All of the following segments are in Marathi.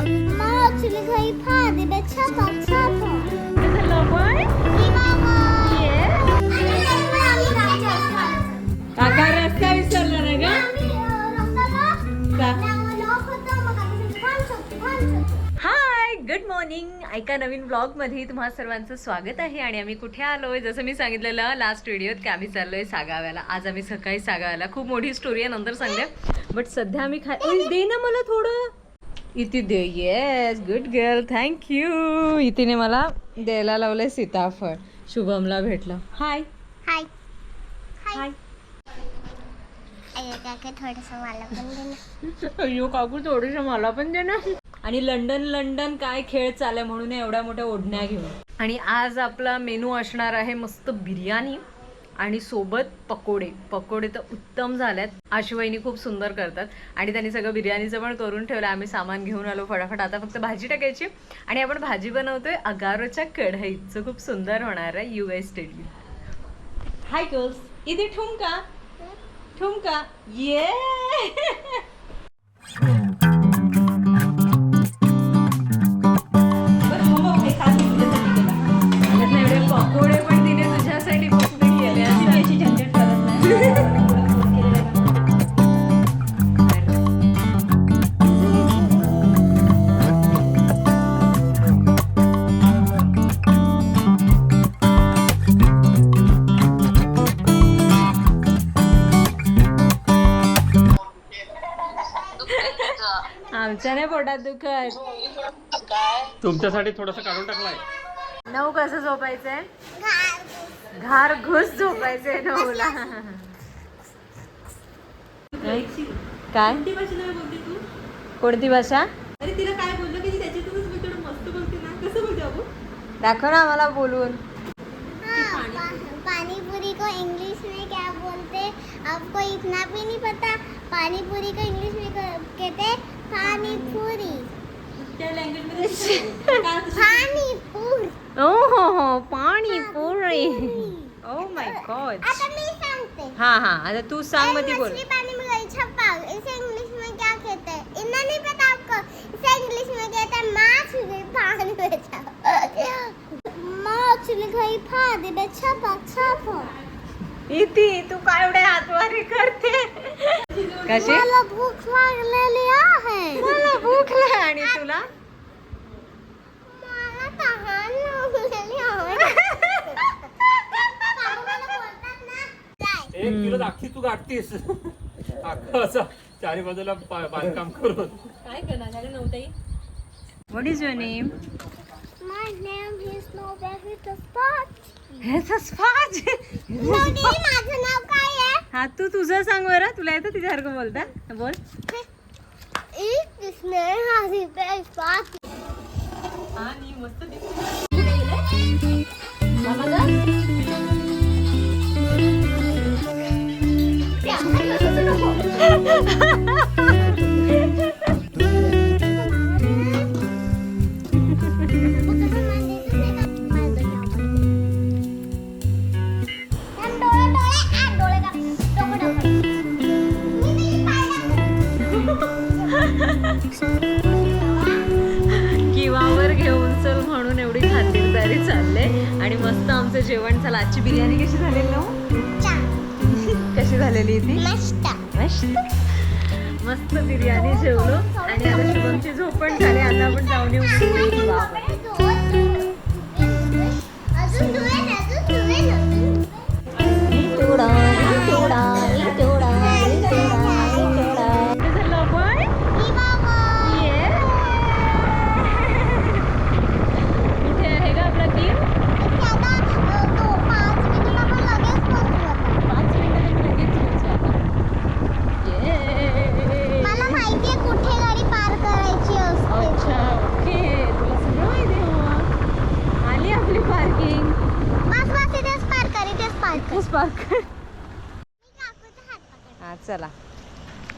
Maten kan ju काका रस्ता विसरला नाही का हाय गुड मॉर्निंग ऐका नवीन ब्लॉगमध्ये तुम्हा सर्वांचं स्वागत आहे आणि आम्ही कुठे आलोय? जसं मी सांगितलेलं लास्ट व्हिडिओत की आम्ही चाललोय सागाव्याला. आज आम्ही सकाळी सागाव्याला. खूप मोठी स्टोरी आहे नंतर सांगते. बट सध्या आम्ही खा ओय, दे ना मला थोडं. इथे दे. Yes good girl thank you इथेने मला द्यायला लावलंय सीताफळ. शुभमला भेटलं. हाय हाय हाय काकू थोडस मला पण दे ना. आणि लंडन लंडन काय खेळ चालय म्हणून एवढ्या मोठ्या ओढण्या घेऊन. आणि आज आपला मेनू असणार आहे मस्त बिर्याणी. आणि सोबत पकोडे. पकोडे तर उत्तम झाल्यात आशुबाईनी खूप सुंदर करतात. आणि त्यांनी सगळं बिर्याणीचं पण करून ठेवलं. आम्ही सामान घेऊन आलो फटाफट. आता फक्त भाजी टाकायची. आणि आपण भाजी बनवतोय अगारोच्या कढईत. जो खूप सुंदर होणार आहे यू एस टेडली हाय गर्ल्स इथे ठुमका. ठुमका. ये पोटात दुखत. तुमच्यासाठी थोडस काढून टाकलाय. नऊ कसं झोपायचंय? घार घुस झोपायचंय नऊला. काय? कोणती भाषा अरे तिला काय बोललो की ती त्याच्यातूनच मी थोडं मस्त बोलते ना? कसं बोलते दाखव ना मला बोलून. हाँ, पा- पानी पूरी को इंग्लिश में क्या बोलते? आपको इतना भी नहीं पता? पानी पूरी को इंग्लिश में कहते पानी पूरी त्या लँग्वेजमध्ये काय असं पानी पूरी ओ हो हो माय गॉड आता मी सांगते. हा हा आता तू सांग मग ती बोल. मछली पानी में गई छप्पा. इसे इंग्लिश में क्या कहते हैं? इतना नहीं पता आपको. इसे इंग्लिश में कहते हैं मछली पानी में छप्पा. मछली गई पानी में छप्पा छप्पा. इथे तू काय एवढे हातवारी करते? कशी? मला भूक लागलेली आहे. मला भूक लाग आणि तुला? मला तहान लागलेली आहे. काकू मला बोलतात ना, जाय. एक किलो अख्खी तू गाठतीस. अख्खं असं चारी बाजूला बांधकाम करून. काय करणार? झालं नव्हताही what is your name My name is Snowberry the Spot. ह्याचा स्पाज नवनी, माझं नाव काय आहे? हा तू तुझं सांग बरं. तुला येतं तिच्यासारखं बोलता? बोल? आणि मस्त खातिरदारी चालले आणि मस्त आमचं जेवण. झालं आजची बिर्याणी कशी झालेली ना हो? कशी झालेली ती? मस्त. मस्त. मस्त बिर्याणी जेवलो. आणि आता शुभमची झोप पण झाली. आता आपण जाऊन येऊ.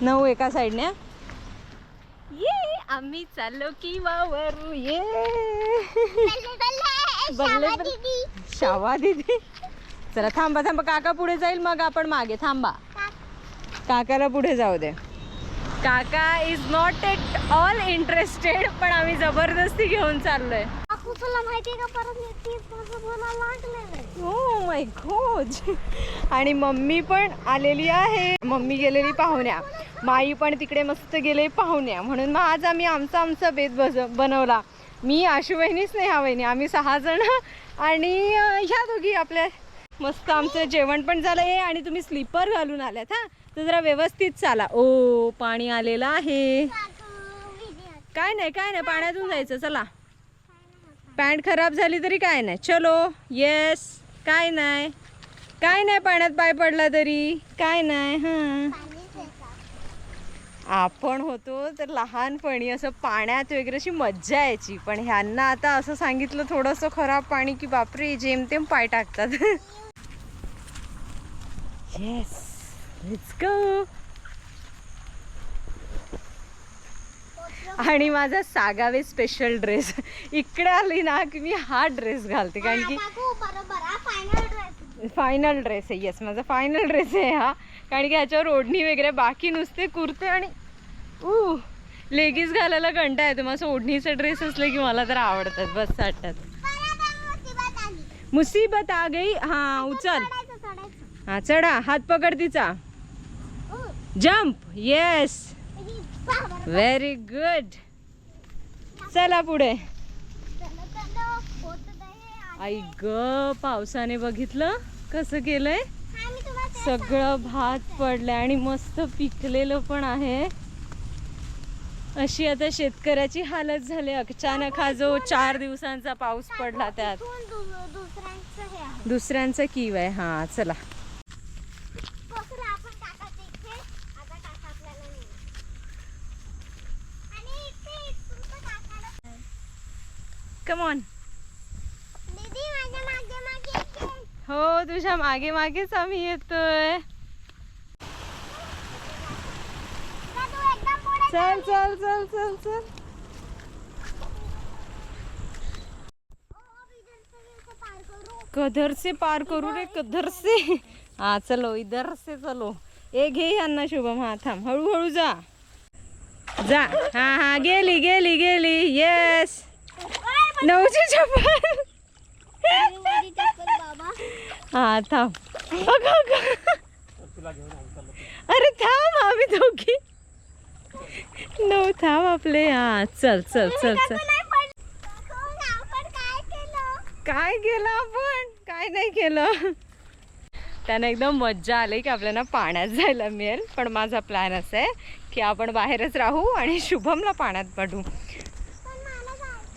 नऊ एका साईडने ये आम्ही चाललो की वावर ये बल्ले बल्ले बल्ले शाबा बल्ले. दीदी. शावा दीदी. चला थांबा थांबा. काका पुढे जाईल मग आपण मागे. थांबा. काकाला पुढे जाऊ दे. काका is not at all interested पण आम्ही जबरदस्ती घेऊन चाललोय. काकू तुला माहितीये का परत मी तीस वर्ष बोलायला लागले हो माय गॉड आणि मम्मी पण आलेली आहे. मम्मी गेलेली पाहुण्या. माई पण तिकडे मस्त गेले पाहुण्या. म्हणून मग आज आम्ही आमचा आमचा बेत बज बनवला. मी आशू बहिणी स्नेहा बहिणी. आम्ही सहा जण आणि ह्या दोघी आपल्या मस्त आमचं जेवण पण झालं आहे आणि तुम्ही स्लीपर घालून आल्यात हा? तर जरा व्यवस्थित चाला. ओ पाणी आलेलं आहे. काय नाही काय नाही. पाण्यातून जायचं. चला. पॅन्ट खराब झाली तरी काय नाही. चलो येस काय नाही. काय नाही पाण्यात पाय पडला तरी. काय नाही हां. आपण होतो तर लहानपणी असं पाण्यात वगैरे अशी मज्जा यायची. पण ह्यांना आता असं सांगितलं थोडंसं खराब पाणी की बापरे जेमतेम पाय टाकतात. येस लेट्स गो आणि माझा सागावे स्पेशल ड्रेस इकडे आली ना की मी हा ड्रेस घालते कारण की फायनल ड्रेस आहे येस माझा फायनल ड्रेस आहे हा. कारण की ह्याच्यावर ओढणी वगैरे बाकी नुसते कुर्ते आणि ऊ लेगीज घालायला कंटा येतो. असं ओढणीचे ड्रेस असले की मला तर आवडतात बस वाटतात मुसीबत आ गई. हा उचल. हा चढा हात पकड तिचा. Jump yes. व्हेरी गुड चला पुढे. आई ग पावसाने बघितलं कसं केलंय? सगळं भात पडलंय आणि मस्त पिकलेलं पण आहे. अशी आता शेतकऱ्याची हालत झाली. अचानक हा जो चार दिवसांचा पाऊस पडला त्यात. दुसऱ्यांचा कीव आहे. हा चला बसलं आपण काकाच्या इथे आता काका आपल्याला नेईल. आणि इथे इथून पण काकाला कम ऑन दीदी माझ्या मागे मागे इथे. हो तुझ्या मागे मागेच आम्ही येतोय. चल चल चल चल चल ओ, इधर से इसे पार करो. कधर से पार करू रे कधर से हा चलो इधर से चलो. ए घे यांना शुभम. हा थांब. हळूहळू जा. जा. हा हा गेली गेली गेली. येस नऊची चप्पल हा थांब. अरे थांब आम्ही दोघी. नऊ थांब आपले. हा चल चल चल चल. काय केलं? आपण? काय नाही केलं. त्यांना एकदम मज्जा आली की आपल्याला पाण्यात जायला मिळेल. पण माझा प्लॅन असा आहे की आपण बाहेरच राहू आणि शुभमला पाण्यात पाठवू.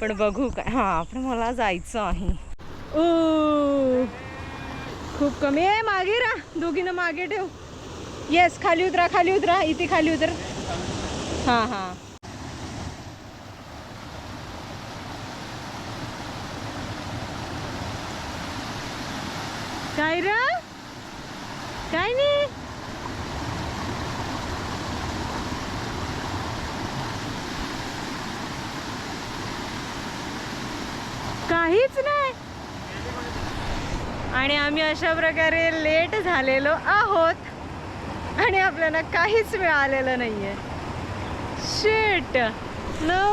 पण बघू काय. हां पण मला जायचं आहे. ओ खूप कमी आहे मागे राहा. दोघीनं मागे ठेव. येस खाली उतरा खाली उतरा. इथे खाली उतर. हां हां. काय र? काय नाही. काहीच नाही. आणि आम्ही अशा प्रकारे लेट झालेलो आहोत. आणि आपल्याला काहीच मिळालेलं नाहीये. शेट नो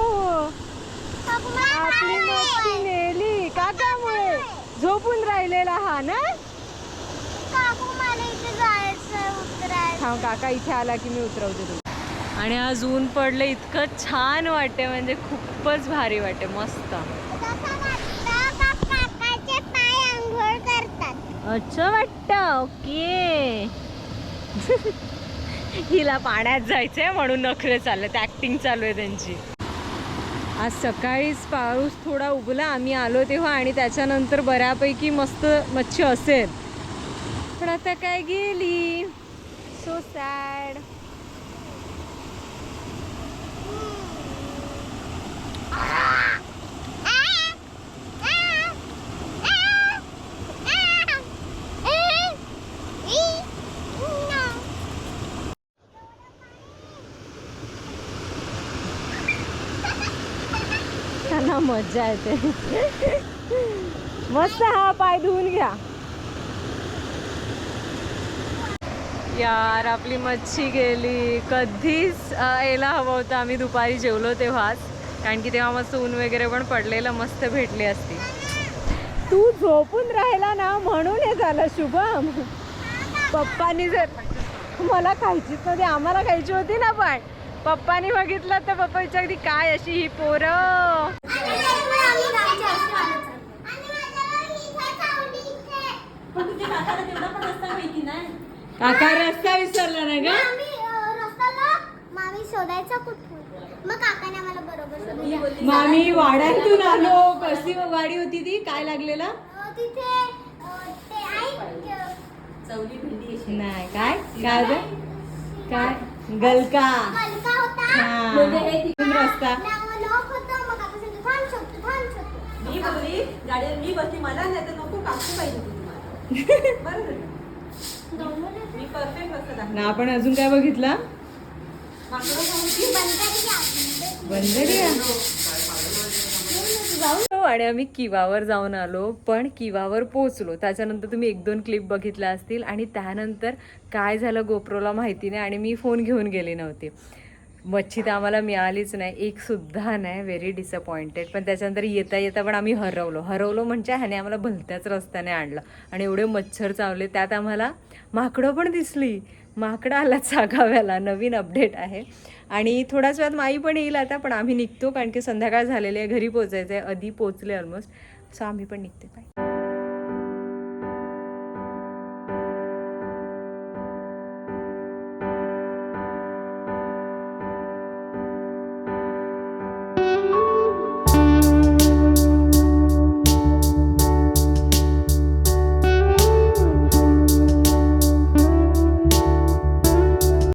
आपली. मस्ती नेली. काकामुळे. झोपून राहिलेला हा ना? थांब काका इथे आला की मी उतरवते तुला. आणि आज ऊन पडलं इतकं छान वाटते म्हणजे खूपच भारी वाटते मस्त जसं वाटतं का काकाचे पाय आंघोळ करतात अच्छा वाटतं ओके. हिला पाण्यात जायचंय म्हणून नखरे चालत ऍक्टिंग चालू आहे त्यांची. आज सकाळीच पाऊस थोडा उगला आम्ही आलो तेव्हा आणि त्याच्यानंतर बऱ्यापैकी मस्त मच्छी असेल. पण आता काय गेली? सो सॅड हा मज्जा येते. मस्त हा पाय धुवून घ्या. यार आपली मच्छी गेली. कधीच यायला हवं होतं. आम्ही दुपारी जेवलो तेव्हाच. कारण की तेव्हा मस्त ऊन वगैरे पण पडलेलं मस्त भेटली असती. तू झोपून राहिला ना म्हणून हे झालं शुभम. पप्पानी जर मला खायचीच नव्हती आम्हाला खायची होती ना पण. पप्पानी बघितलं तर पप्पा विचारती काय अशी ही पोरं? काका रस्ता विसरला ना ग मामी शोधायचा कुठून मग काकाने आम्हाला बरोबर शोधून मामी वाड्यातून आलो. कसली गाडी होती ती? काय लागलेला? तिथे अं, ते आई अं, चवली भेंडी अशी नाही काय काय? काय गलका. मलका होता? हा. म्हणजे हे ती- तिथून रस्ता. मी बोलली गाडीवर मी बसली मला नाही तर नको काकू पाहिजे होती तुम्हाला. बरं झालं. मी परफेक्ट दाखवला. ना आपण अजून काय बघितला? माकडं बंदरिया आणि आम्ही किवावर जाऊन आलो पण किवावर पोचलो त्याच्यानंतर तुम्ही एक दोन क्लिप बघितल्या असतील आणि त्यानंतर काय झालं गोप्रोला माहिती नाही आणि मी फोन घेऊन गेले नव्हते. मच्छी तर आम्हाला मिळालीच नाही. एकसुद्धा नाही. व्हेरी डिसअपॉइंटेड पण त्याच्यानंतर येता येता पण आम्ही हरवलो. हरवलो म्हणजे ह्याने आम्हाला भलत्याच रस्त्याने आणलं. आणि एवढे मच्छर चावले त्यात आम्हाला माकडं पण दिसली. माकडा आला चागाव्याला नवीन अपडेट आहे. आणि थोड्याच वेळात माई पण येईल आता पण आम्ही निघतो कारण की संध्याकाळ झालेली आहे घरी पोचायचं आहे आधी पोचले ऑलमोस्ट सो आम्ही पण निघते बाय